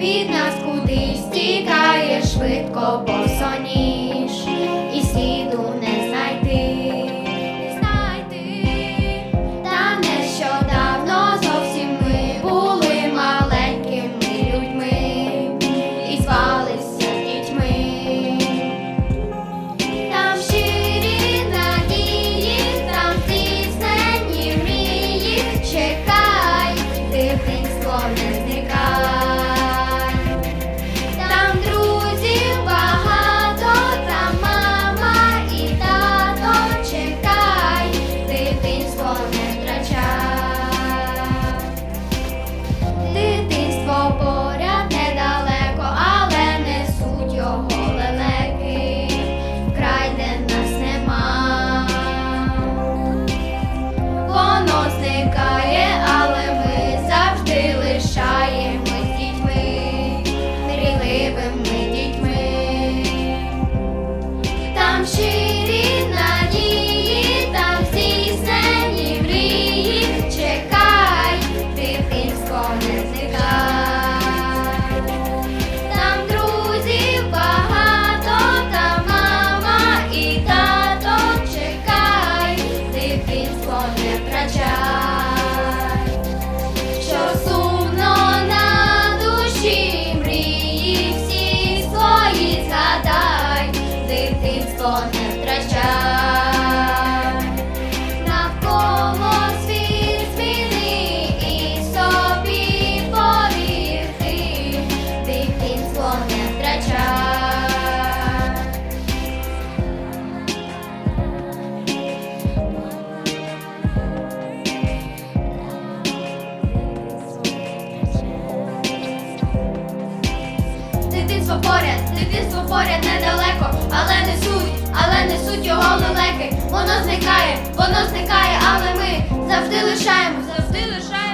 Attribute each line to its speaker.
Speaker 1: від нас кудись тікає швидко по соні. Дитинство поряд, дитинство поряд недалеко, але не суть, але не суть його лелеки. Воно зникає, воно зникає, але ми завжди лишаємо, завжди лишаємо.